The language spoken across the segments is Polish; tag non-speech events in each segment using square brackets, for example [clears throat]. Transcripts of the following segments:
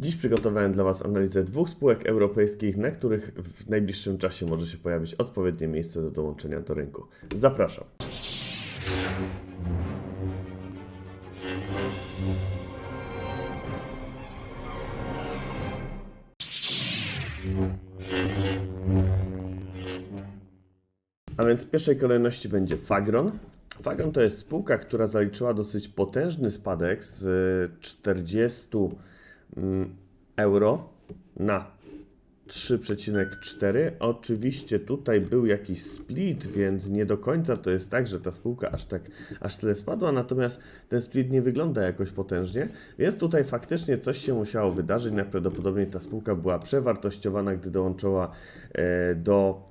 Dziś przygotowałem dla Was analizę dwóch spółek europejskich, na których w najbliższym czasie może się pojawić odpowiednie miejsce do dołączenia do rynku. Zapraszam. A więc w pierwszej kolejności będzie Fagron. Fagron to jest spółka, która zaliczyła dosyć potężny spadek z y, 40 mm, euro na 3,4. Oczywiście tutaj był jakiś split, więc nie do końca to jest tak, że ta spółka aż tak aż tyle spadła, natomiast ten split nie wygląda jakoś potężnie, więc tutaj faktycznie coś się musiało wydarzyć. Najprawdopodobniej ta spółka była przewartościowana, gdy dołączyła e, do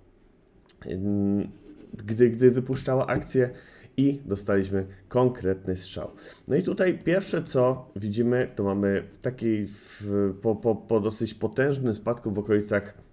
mm, gdy, gdy wypuszczała akcję i dostaliśmy konkretny strzał. No i tutaj pierwsze co widzimy, to mamy taki w, po, po, po dosyć potężnym spadku w okolicach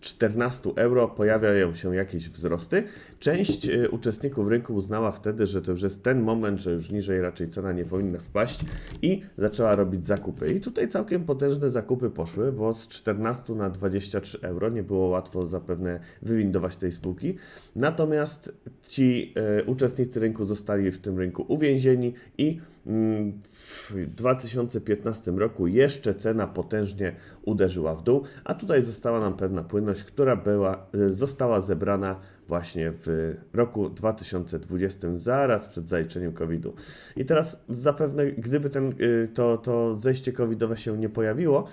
14 euro pojawiają się jakieś wzrosty. Część e, uczestników rynku uznała wtedy, że to już jest ten moment, że już niżej raczej cena nie powinna spaść i zaczęła robić zakupy. I tutaj całkiem potężne zakupy poszły, bo z 14 na 23 euro nie było łatwo zapewne wywindować tej spółki. Natomiast ci e, uczestnicy rynku zostali w tym rynku uwięzieni i w 2015 roku jeszcze cena potężnie uderzyła w dół, a tutaj została nam pewna płynność, która była, e, została zebrana właśnie w roku 2020, zaraz przed zaliczeniem COVID-u. I teraz zapewne, gdyby ten, y, to, to zejście covidowe się nie pojawiło,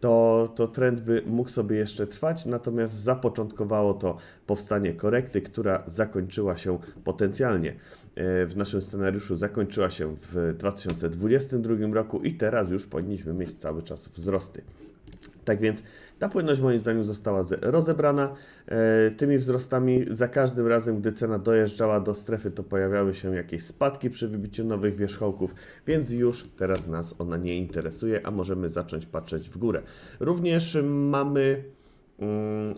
to, to trend by mógł sobie jeszcze trwać, natomiast zapoczątkowało to powstanie korekty, która zakończyła się potencjalnie w naszym scenariuszu zakończyła się w 2022 roku i teraz już powinniśmy mieć cały czas wzrosty. Tak więc ta płynność moim zdaniem została ze- rozebrana. E, tymi wzrostami za każdym razem, gdy cena dojeżdżała do strefy, to pojawiały się jakieś spadki przy wybiciu nowych wierzchołków, więc już teraz nas ona nie interesuje, a możemy zacząć patrzeć w górę. Również mamy mm,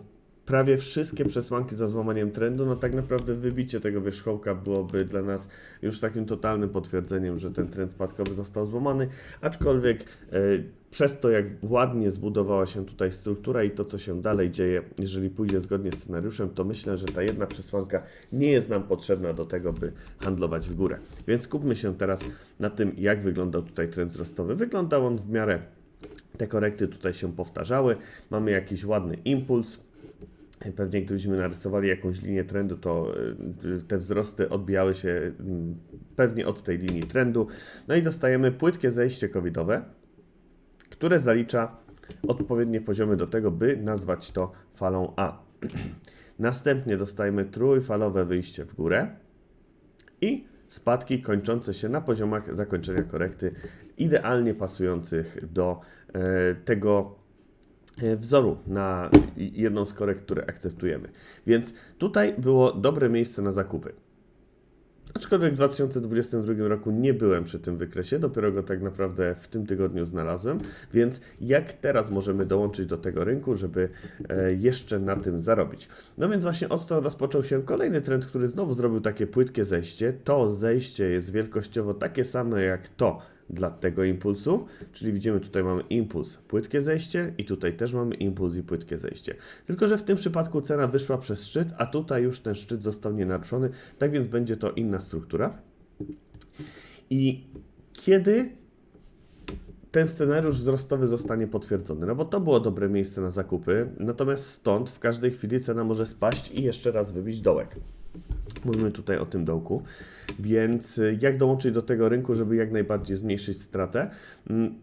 prawie wszystkie przesłanki za złamaniem trendu, no tak naprawdę wybicie tego wierzchołka byłoby dla nas już takim totalnym potwierdzeniem, że ten trend spadkowy został złamany, aczkolwiek e, przez to, jak ładnie zbudowała się tutaj struktura i to, co się dalej dzieje, jeżeli pójdzie zgodnie z scenariuszem, to myślę, że ta jedna przesłanka nie jest nam potrzebna do tego, by handlować w górę. Więc skupmy się teraz na tym, jak wyglądał tutaj trend wzrostowy. Wyglądał on w miarę, te korekty tutaj się powtarzały, mamy jakiś ładny impuls, Pewnie gdybyśmy narysowali jakąś linię trendu, to y, te wzrosty odbijały się mm, pewnie od tej linii trendu. No i dostajemy płytkie zejście covidowe, które zalicza odpowiednie poziomy do tego, by nazwać to falą A. [clears throat] Następnie dostajemy trójfalowe wyjście w górę i spadki kończące się na poziomach zakończenia korekty, idealnie pasujących do e, tego wzoru na jedną z korekt, które akceptujemy. Więc tutaj było dobre miejsce na zakupy. Aczkolwiek w 2022 roku nie byłem przy tym wykresie, dopiero go tak naprawdę w tym tygodniu znalazłem, więc jak teraz możemy dołączyć do tego rynku, żeby e, jeszcze na tym zarobić? No więc właśnie odtąd rozpoczął się kolejny trend, który znowu zrobił takie płytkie zejście. To zejście jest wielkościowo takie same jak to dla tego impulsu, czyli widzimy tutaj mamy impuls, płytkie zejście i tutaj też mamy impuls i płytkie zejście. Tylko, że w tym przypadku cena wyszła przez szczyt, a tutaj już ten szczyt został nienaruszony, tak więc będzie to inna struktura. I kiedy ten scenariusz wzrostowy zostanie potwierdzony, no bo to było dobre miejsce na zakupy, natomiast stąd w każdej chwili cena może spaść i jeszcze raz wybić dołek. Mówimy tutaj o tym dołku, więc y, jak dołączyć do tego rynku, żeby jak najbardziej zmniejszyć stratę? Mm,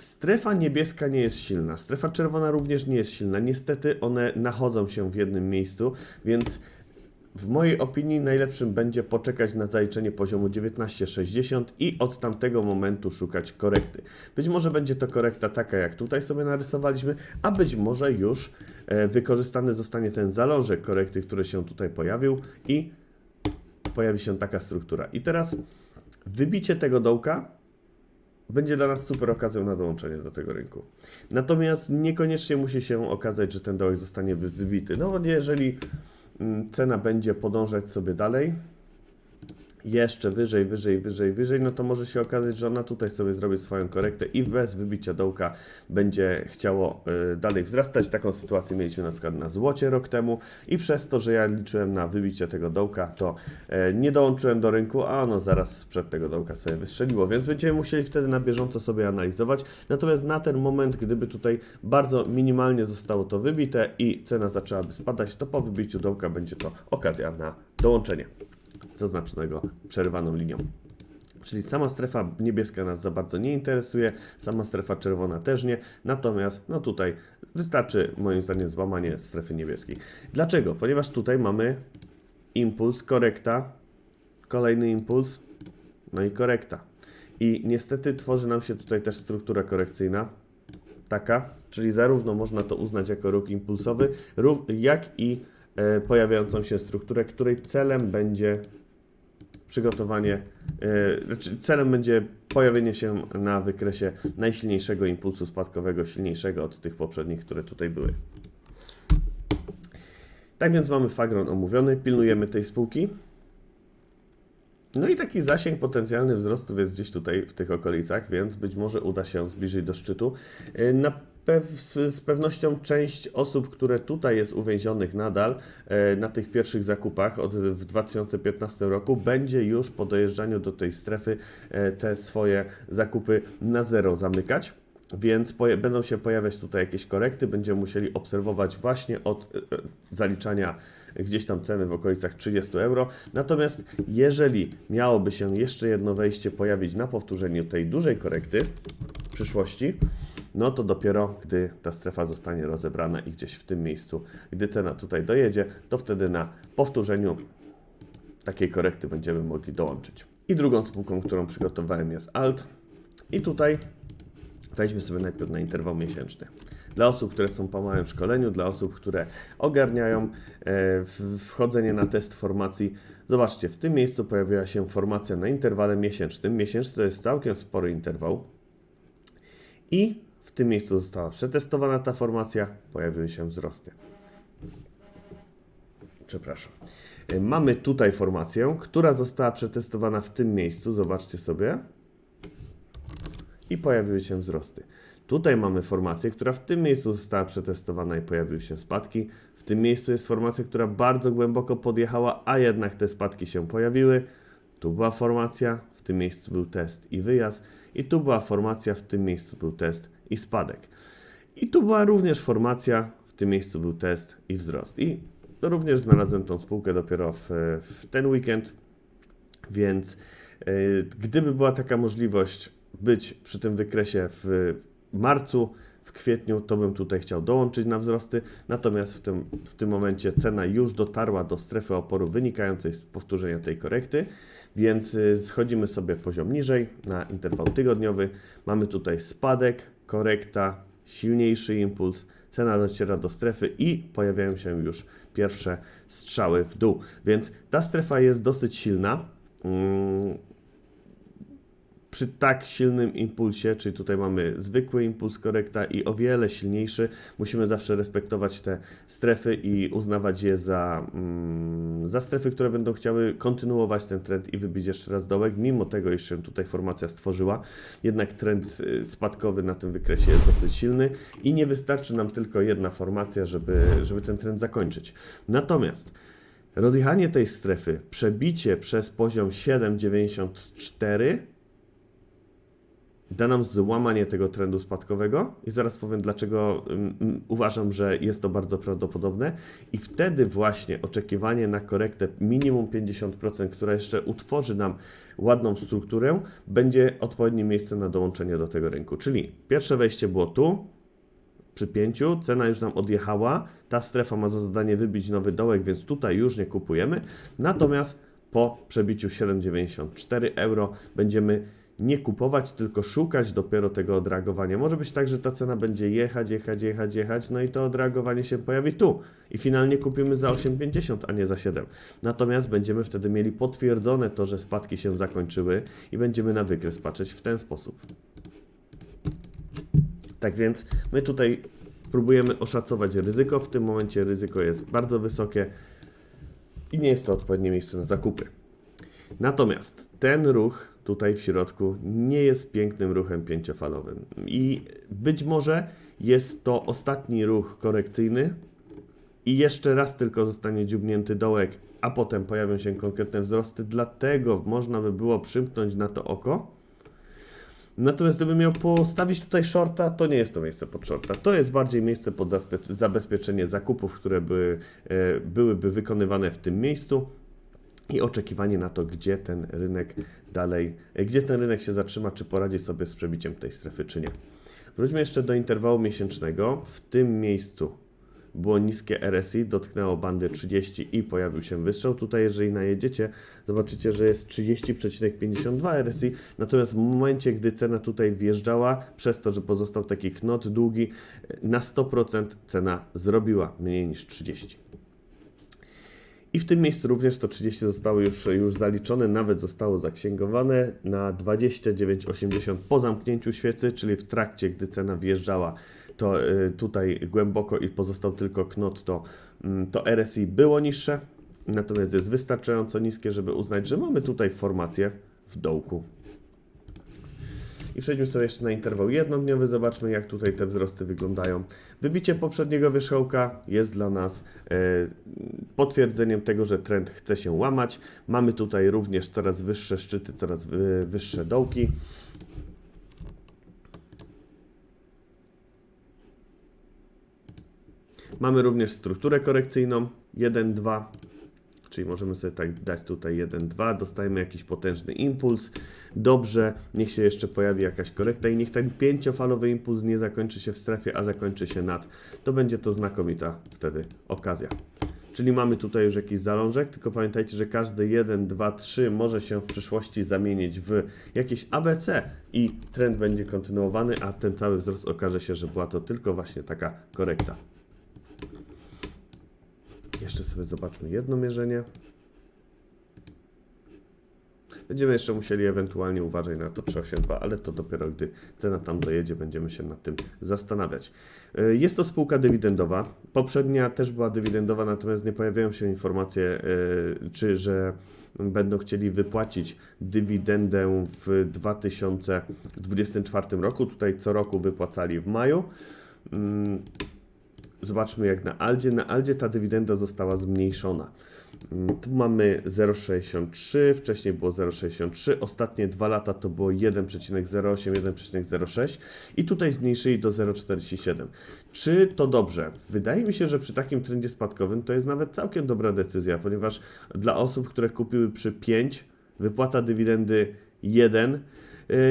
Strefa niebieska nie jest silna, strefa czerwona również nie jest silna. Niestety one nachodzą się w jednym miejscu, więc w mojej opinii najlepszym będzie poczekać na zaliczenie poziomu 19,60 i od tamtego momentu szukać korekty. Być może będzie to korekta taka, jak tutaj sobie narysowaliśmy, a być może już e, wykorzystany zostanie ten zalążek korekty, który się tutaj pojawił i pojawi się taka struktura. I teraz wybicie tego dołka będzie dla nas super okazją na dołączenie do tego rynku. Natomiast niekoniecznie musi się okazać, że ten dołek zostanie wy- wybity. No jeżeli cena będzie podążać sobie dalej, jeszcze wyżej, wyżej, wyżej, wyżej, no to może się okazać, że ona tutaj sobie zrobi swoją korektę i bez wybicia dołka będzie chciało y, dalej wzrastać. Taką sytuację mieliśmy na przykład na złocie rok temu i przez to, że ja liczyłem na wybicie tego dołka, to e, nie dołączyłem do rynku, a ono zaraz sprzed tego dołka sobie wystrzeliło, więc będziemy musieli wtedy na bieżąco sobie analizować. Natomiast na ten moment, gdyby tutaj bardzo minimalnie zostało to wybite i cena zaczęłaby spadać, to po wybiciu dołka będzie to okazja na dołączenie zaznaczonego przerywaną linią. Czyli sama strefa niebieska nas za bardzo nie interesuje, sama strefa czerwona też nie, natomiast no tutaj wystarczy moim zdaniem złamanie strefy niebieskiej. Dlaczego? Ponieważ tutaj mamy impuls, korekta, kolejny impuls, no i korekta. I niestety tworzy nam się tutaj też struktura korekcyjna, taka, czyli zarówno można to uznać jako ruch impulsowy, jak i pojawiającą się strukturę, której celem będzie przygotowanie, e, znaczy celem będzie pojawienie się na wykresie najsilniejszego impulsu spadkowego, silniejszego od tych poprzednich, które tutaj były. Tak więc mamy Fagron omówiony, pilnujemy tej spółki. No i taki zasięg potencjalny wzrostu jest gdzieś tutaj w tych okolicach, więc być może uda się zbliżyć do szczytu. Yy, Na z pewnością część osób, które tutaj jest uwięzionych nadal e, na tych pierwszych zakupach od w 2015 roku, będzie już po dojeżdżaniu do tej strefy e, te swoje zakupy na zero zamykać. Więc będą się pojawiać tutaj jakieś korekty, będziemy musieli obserwować właśnie od e, zaliczania gdzieś tam ceny w okolicach 30 euro. Natomiast jeżeli miałoby się jeszcze jedno wejście pojawić na powtórzeniu tej dużej korekty w przyszłości, no to dopiero gdy ta strefa zostanie rozebrana i gdzieś w tym miejscu, gdy cena tutaj dojedzie, to wtedy na powtórzeniu takiej korekty będziemy mogli dołączyć. I drugą spółką, którą przygotowałem jest Alt. I tutaj wejdźmy sobie najpierw na interwał miesięczny. Dla osób, które są po małym szkoleniu, dla osób, które ogarniają e, wchodzenie na test formacji, zobaczcie, w tym miejscu pojawiła się formacja na interwale miesięcznym. Miesięczny to jest całkiem spory interwał. I w tym miejscu została przetestowana ta formacja, pojawiły się wzrosty. Przepraszam. E, Mamy tutaj formację, która została przetestowana w tym miejscu. Zobaczcie sobie. I pojawiły się wzrosty. Tutaj mamy formację, która w tym miejscu została przetestowana i pojawiły się spadki. W tym miejscu jest formacja, która bardzo głęboko podjechała, a jednak te spadki się pojawiły. Tu była formacja, w tym miejscu był test i wyjazd. I tu była formacja, w tym miejscu był test i spadek. I tu była również formacja, w tym miejscu był test i wzrost. I również znalazłem tą spółkę dopiero w, w ten weekend, więc e, gdyby była taka możliwość być przy tym wykresie w marcu, w kwietniu, to bym tutaj chciał dołączyć na wzrosty. Natomiast w tym, w tym momencie cena już dotarła do strefy oporu wynikającej z powtórzenia tej korekty, więc y, schodzimy sobie poziom niżej na interwał tygodniowy. Mamy tutaj spadek, korekta, silniejszy impuls, cena dociera do strefy i pojawiają się już pierwsze strzały w dół. Więc ta strefa jest dosyć silna. Mm, przy tak silnym impulsie, czyli tutaj mamy zwykły impuls korekta i o wiele silniejszy, musimy zawsze respektować te strefy i uznawać je za, mm, za strefy, które będą chciały kontynuować ten trend i wybić jeszcze raz dołek, mimo tego, iż się tutaj formacja stworzyła. Jednak trend y, spadkowy na tym wykresie jest dosyć silny i nie wystarczy nam tylko jedna formacja, żeby, żeby ten trend zakończyć. Natomiast rozjechanie tej strefy, przebicie przez poziom 7,94 da nam złamanie tego trendu spadkowego i zaraz powiem, dlaczego mm, mm, uważam, że jest to bardzo prawdopodobne. I wtedy właśnie oczekiwanie na korektę minimum 50%, która jeszcze utworzy nam ładną strukturę, będzie odpowiednim miejscem na dołączenie do tego rynku. Czyli pierwsze wejście było tu, przy pięciu, cena już nam odjechała, ta strefa ma za zadanie wybić nowy dołek, więc tutaj już nie kupujemy. Natomiast po przebiciu 7,94 euro będziemy nie kupować, tylko szukać dopiero tego odreagowania. Może być tak, że ta cena będzie jechać, jechać, jechać, jechać, no i to odreagowanie się pojawi tu i finalnie kupimy za 8,50, a nie za 7. Natomiast będziemy wtedy mieli potwierdzone to, że spadki się zakończyły i będziemy na wykres patrzeć w ten sposób. Tak więc my tutaj próbujemy oszacować ryzyko. W tym momencie ryzyko jest bardzo wysokie i nie jest to odpowiednie miejsce na zakupy. Natomiast ten ruch tutaj w środku nie jest pięknym ruchem pięciofalowym i być może jest to ostatni ruch korekcyjny i jeszcze raz tylko zostanie dziubnięty dołek, a potem pojawią się konkretne wzrosty, dlatego można by było przymknąć na to oko. Natomiast gdybym miał postawić tutaj shorta, to nie jest to miejsce pod shorta. To jest bardziej miejsce pod zabezpieczenie zakupów, które by, e, byłyby wykonywane w tym miejscu i oczekiwanie na to, gdzie ten rynek dalej, gdzie ten rynek się zatrzyma, czy poradzi sobie z przebiciem tej strefy, czy nie. Wróćmy jeszcze do interwału miesięcznego. W tym miejscu było niskie RSI, dotknęło bandy 30 i pojawił się wystrzał. Tutaj, jeżeli najedziecie, zobaczycie, że jest 30,52 RSI, natomiast w momencie, gdy cena tutaj wjeżdżała, przez to, że pozostał taki knot długi, na 100% cena zrobiła mniej niż 30. I w tym miejscu również to 30 zostało już, już zaliczone, nawet zostało zaksięgowane na 29,80 po zamknięciu świecy, czyli w trakcie, gdy cena wjeżdżała to y, tutaj głęboko i pozostał tylko knot, to, mm, to RSI było niższe, natomiast jest wystarczająco niskie, żeby uznać, że mamy tutaj formację w dołku. I przejdźmy sobie jeszcze na interwał jednodniowy, zobaczmy jak tutaj te wzrosty wyglądają. Wybicie poprzedniego wierzchołka jest dla nas e, potwierdzeniem tego, że trend chce się łamać. Mamy tutaj również coraz wyższe szczyty, coraz wy- wyższe dołki. Mamy również strukturę korekcyjną 1, 2, czyli możemy sobie tak dać tutaj 1, 2, dostajemy jakiś potężny impuls. Dobrze, niech się jeszcze pojawi jakaś korekta i niech ten pięciofalowy impuls nie zakończy się w strefie, a zakończy się nad. To będzie to znakomita wtedy okazja. Czyli mamy tutaj już jakiś zalążek, tylko pamiętajcie, że każdy 1, 2, 3 może się w przyszłości zamienić w jakieś ABC i trend będzie kontynuowany, a ten cały wzrost okaże się, że była to tylko właśnie taka korekta. Jeszcze sobie zobaczmy jedno mierzenie. Będziemy jeszcze musieli ewentualnie uważać na to 382, ale to dopiero gdy cena tam dojedzie, będziemy się nad tym zastanawiać. Y, Jest to spółka dywidendowa. Poprzednia też była dywidendowa, natomiast nie pojawiają się informacje, y, czy że będą chcieli wypłacić dywidendę w 2024 roku. Tutaj co roku wypłacali w maju. Zobaczmy jak na Aldzie. Na Aldzie ta dywidenda została zmniejszona. Mm, Tu mamy 0,63, wcześniej było 0,63, ostatnie dwa lata to było 1,08, 1,06 i tutaj zmniejszyli do 0,47. Czy to dobrze? Wydaje mi się, że przy takim trendzie spadkowym to jest nawet całkiem dobra decyzja, ponieważ dla osób, które kupiły przy 5, wypłata dywidendy 1 y,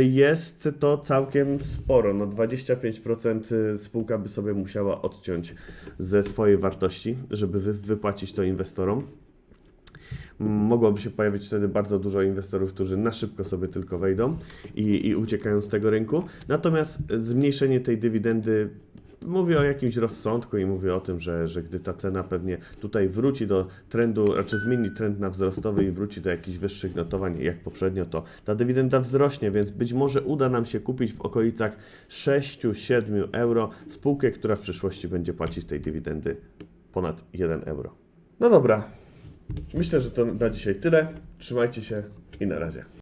jest to całkiem sporo. No 25% spółka by sobie musiała odciąć ze swojej wartości, żeby wy, wypłacić to inwestorom. Mogłoby się pojawić wtedy bardzo dużo inwestorów, którzy na szybko sobie tylko wejdą i, i uciekają z tego rynku. Natomiast zmniejszenie tej dywidendy Mówię o jakimś rozsądku i mówię o tym, że, że gdy ta cena pewnie tutaj wróci do trendu, raczej zmieni trend na wzrostowy i wróci do jakichś wyższych notowań jak poprzednio, to ta dywidenda wzrośnie, więc być może uda nam się kupić w okolicach 6-7 euro spółkę, która w przyszłości będzie płacić tej dywidendy ponad 1 euro. No dobra, myślę, że to na dzisiaj tyle. Trzymajcie się i na razie.